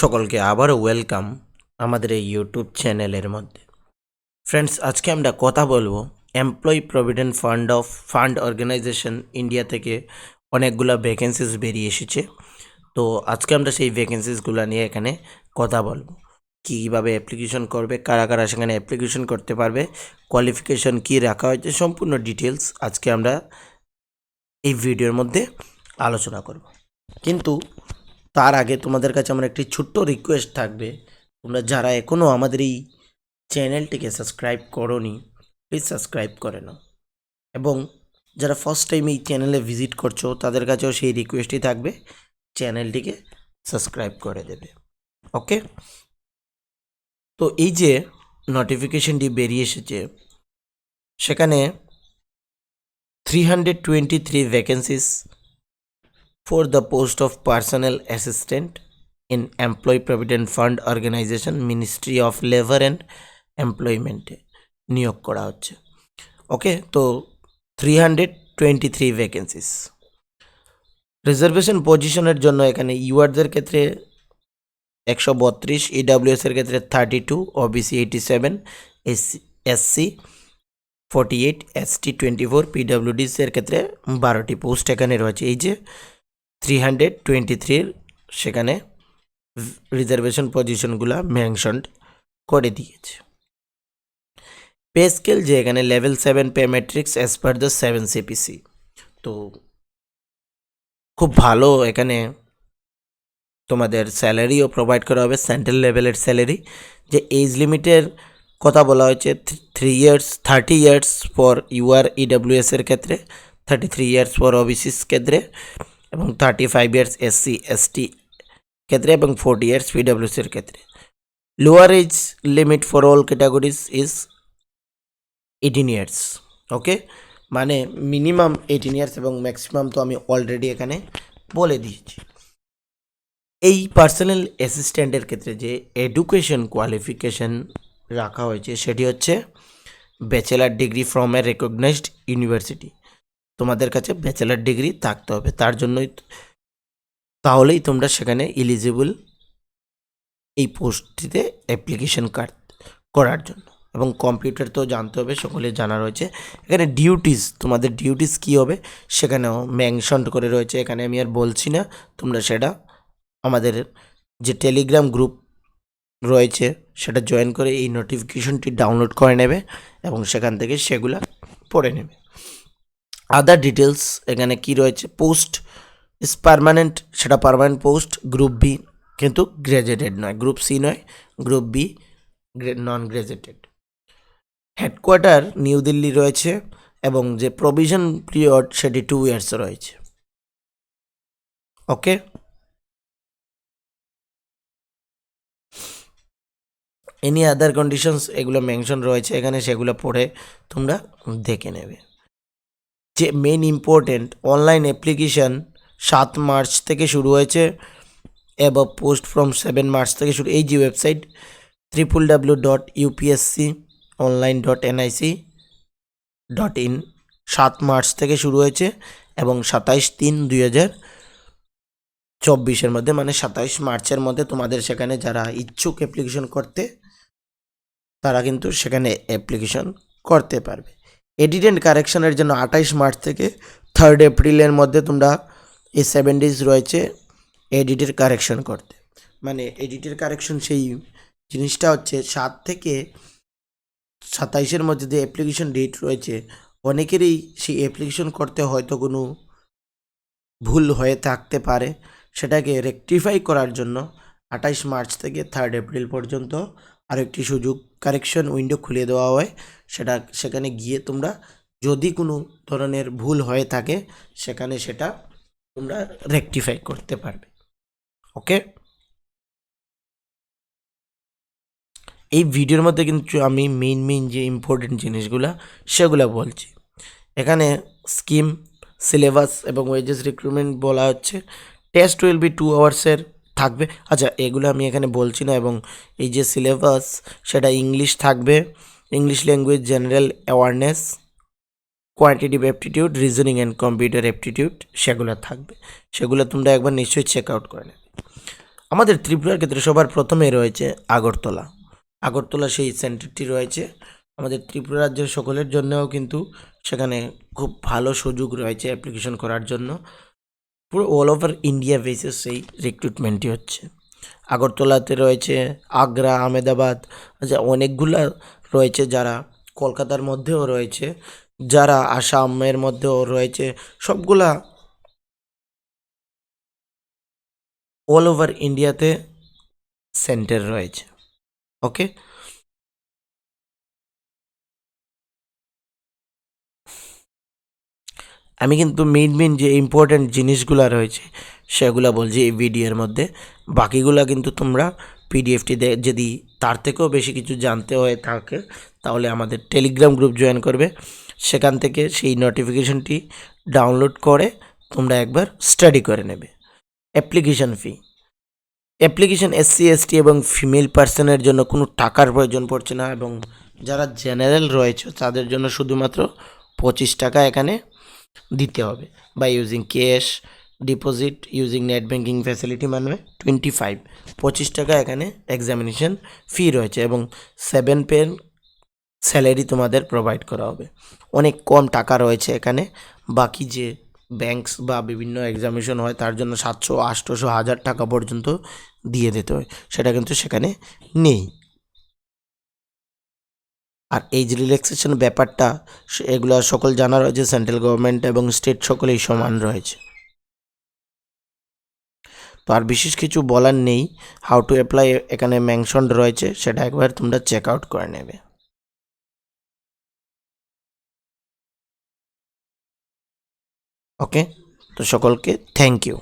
সকলকে আবারও ওয়েলকাম আমাদের এই ইউটিউব চ্যানেলের মধ্যে। ফ্রেন্ডস আজকে আমরা কথা বলব employee provident fund of fund organisation India থেকে অনেকগুলো ভ্যাকেন্সিস বেরিয়ে এসেছে। তো আজকে আমরা সেই ভ্যাকেন্সিসগুলো নিয়ে এখানে কথা বলব। কীভাবে অ্যাপ্লিকেশন করবে, কারা কারা সেখানে অ্যাপ্লিকেশন করতে পারবে কোয়ালিফিকেশন কী রাখা হয়েছে, সম্পূর্ণ ডিটেলস আজকে আমরা এই ভিডিওর মধ্যে আলোচনা করব। কিন্তু তার আগে তোমাদের কাছে আমার একটি ছোট্ট রিকোয়েস্ট থাকবে। তোমরা যারা এখনও আমাদের এই চ্যানেলটিকে সাবস্ক্রাইব করোনি প্লিজ সাবস্ক্রাইব করে নাও। এবং যারা ফার্স্ট টাইম এই চ্যানেলে ভিজিট করছ, তাদের কাছেও সেই রিকোয়েস্টই থাকবে চ্যানেলটিকে সাবস্ক্রাইব করে দেবে। ওকে তো এই যে নোটিফিকেশনটি বেরিয়ে এসেছে, সেখানে three hundred twenty three vacancies for the post of personnel assistant in employee provident fund organization, ministry of labor and employment নিয়োগ করা হচ্ছে। ওকে তো three hundred twenty three vacancies reservation পজিশনের জন্য এখানে ইউআরদের ক্ষেত্রে একশো বত্রিশ ইডাব্লিউএস এর ক্ষেত্রে thirty two OBC eighty seven SC SC forty eight ST twenty four PWDs এর ক্ষেত্রে বারোটি পোস্ট এখানে রয়েছে। এই যে থ্রি হান্ড্রেড টোয়েন্টি থ্রির সেখানে রিজার্ভেশন পজিশনগুলো মেনশন করে দিয়েছে। পে স্কেল যে এখানে level seven pay matrix as per the seven CPC তো খুব ভালো এখানে তোমাদের স্যালারিও প্রোভাইড করা হবে সেন্ট্রাল লেভেলের স্যালারি যে এজ লিমিটের কথা বলা হয়েছে three years thirty years for UR EWS এর ক্ষেত্রে thirty three years for OBCs ক্ষেত্রে। এবং thirty five years SC ST ক্ষেত্রে এবং ফোর্টি ইয়ার্স পিডাব্লিউসির ক্ষেত্রে। Lower age limit for all categories is eighteen years okay মানে মিনিমাম এইটিন ইয়ার্স এবং ম্যাক্সিমাম তো আমি অলরেডি এখানে বলে দিয়েছি। এই পার্সোনাল অ্যাসিস্ট্যান্টের ক্ষেত্রে যে এডুকেশন কোয়ালিফিকেশন রাখা হয়েছে, সেটি হচ্ছে bachelor degree from a recognised university তোমাদের কাছে ব্যাচেলার ডিগ্রি থাকতে হবে। তার জন্যই তাহলেই তোমরা সেখানে এলিজিবল এই পোস্টটিতে অ্যাপ্লিকেশন কার্ড করার জন্য। এবং কম্পিউটার তো জানতে হবে, সকলে জানা রয়েছে। এখানে ডিউটিস তোমাদের ডিউটিস কী হবে? সেখানেও মেনশন করে রয়েছে। এখানে আমি আর বলছি না, তোমরা সেটা আমাদের যে টেলিগ্রাম গ্রুপ রয়েছে, সেটা জয়েন করে এই নোটিফিকেশনটি ডাউনলোড করে নেবে এবং সেখান থেকে সেগুলা পড়ে নেবে। আদার ডিটেলস এখানে কি রয়েছে? পোস্ট ইস পারমানেন্ট সেটা পারমানেন্ট পোস্ট গ্রুপ বি কিন্তু গ্র্যাজুয়েটেড নয়। গ্রুপ সি নয় group B non graduated headquarter new Delhi রয়েছে এবং যে প্রভিশন পিরিয়ড সেটি টু ইয়ার্স রয়েছে। ওকে এনি আদার কন্ডিশনস এগুলো মেনশন রয়েছে, এখানে সেগুলো পড়ে তোমরা দেখে নেবে। যে মেন ইম্পর্টেন্ট অনলাইন অ্যাপ্লিকেশান সাত মার্চ থেকে শুরু হয়েছে এবং পোস্ট ফ্রম সেভেন মার্চ থেকে শুরু, এই যে website triple W dot UPSC online dot NIC dot in সাত মার্চ থেকে শুরু হয়েছে এবং সাতাইশ তিন দুই হাজার চব্বিশের মধ্যে মানে সাতাইশ মার্চের মধ্যে তোমাদের সেখানে যারা ইচ্ছুক অ্যাপ্লিকেশন করতে, তারা কিন্তু সেখানে অ্যাপ্লিকেশন করতে পারবে। এডিট অ্যান্ড কারেকশনের জন্য আঠাইশ মার্চ থেকে থার্ড এপ্রিলের মধ্যে তোমরা এই সেভেন ডেজ রয়েছে এডিটের কারেকশন করতে। মানে এডিটের কারেকশন সেই জিনিসটা হচ্ছে সাত থেকে সাতাইশের মধ্যে যে অ্যাপ্লিকেশন ডেট রয়েছে, অনেকেরই সেই অ্যাপ্লিকেশন করতে হয়তো কোনো ভুল হয়ে থাকতে পারে। সেটাকে রেকটিফাই করার জন্য আঠাইশ মার্চ থেকে থার্ড এপ্রিল পর্যন্ত আরেকটি সুযোগ কারেকশন উইন্ডো খুলে দেওয়া হয়। সেটা, সেখানে গিয়ে তোমরা যদি কোনো ধরনের ভুল হয়ে থাকে, সেখানে সেটা তোমরা রেকটিফাই করতে পারবে। ওকে এই ভিডিওর মধ্যে কিন্তু আমি মেইন মেইন যে ইম্পর্টেন্ট জিনিসগুলো, সেগুলো বলছি। এখানে স্কিম সিলেবাস এবং ওয়েজেস রিক্রুটমেন্ট বলা হচ্ছে। টেস্ট উইল বি টু আওয়ার্সের থাকবে। আচ্ছা এগুলো আমি এখানে বলছি না এবং এই যে সিলেবাস সেটা ইংলিশ থাকবে। English language general awareness quantitative aptitude reasoning and computer aptitude সেগুলো থাকবে। সেগুলো তোমরা একবার নিশ্চয়ই চেক আউট করে নেবে। আমাদের ত্রিপুরার ক্ষেত্রে সবার প্রথমে রয়েছে আগরতলা। আগরতলা সেই সেন্টারটি রয়েছে। আমাদের ত্রিপুরা রাজ্যের সকলের জন্যও কিন্তু সেখানে খুব ভালো সুযোগ রয়েছে অ্যাপ্লিকেশন করার জন্য। পুরো অল ওভার ইন্ডিয়া বেসিস সেই রিক্রুটমেন্টটি হচ্ছে। আগরতলাতে রয়েছে, আগ্রা, আহমেদাবাদ আচ্ছা অনেকগুলা রয়েছে যারা কলকাতার মধ্যেও রয়েছে, যারা আসামের মধ্যেও রয়েছে, সবগুলা অল ওভার ইন্ডিয়াতে সেন্টার রয়েছে। ওকে আমি কিন্তু মেইন মেইন যে ইম্পর্ট্যান্ট জিনিসগুলো রয়েছে, সেগুলো বলছি এই ভিডিওর মধ্যে। বাকিগুলো কিন্তু তোমরা পিডিএফটি যদি তার থেকেও বেশি কিছু জানতে হয়ে থাকে, তাহলে আমাদের টেলিগ্রাম গ্রুপ জয়েন করবে। সেখান থেকে সেই নোটিফিকেশনটি ডাউনলোড করে তোমরা একবার স্টাডি করে নেবে। Application fee application SC ST এবং ফিমেল পার্সনের জন্য কোনো টাকার প্রয়োজন পড়ছে না এবং যারা জেনারেল রয়েছে, তাদের জন্য শুধুমাত্র পঁচিশ টাকা এখানে দিতে হবে। By using cash deposit using net banking facility মানে টোয়েন্টি ফাইভ পঁচিশ টাকা এখানে এক্সামিনেশন ফি রয়েছে এবং সেভেন পের স্যালারি তোমাদের প্রোভাইড করা হবে। অনেক কম টাকা রয়েছে এখানে। বাকি যে ব্যাংকস বা বিভিন্ন এক্সামিনেশন হয়, তার জন্য সাতশো আটশোশো হাজার টাকা পর্যন্ত দিয়ে দিতে হয়। সেটা কিন্তু সেখানে নেই। আর এই যে রিল্যাক্সেশন ব্যাপারটা এগুলো সকল জানা রয়েছে সেন্ট্রাল গভর্নমেন্ট এবং স্টেট সকলেই সমান রয়েছে। তো আর বিশেষ কিছু বলার নেই হাউ টু অ্যাপ্লাই এখানে মেনশন রয়েছে, সেটা একবার তোমরা চেক আউট করে নেবে। ওকে তো সকলকে থ্যাংক ইউ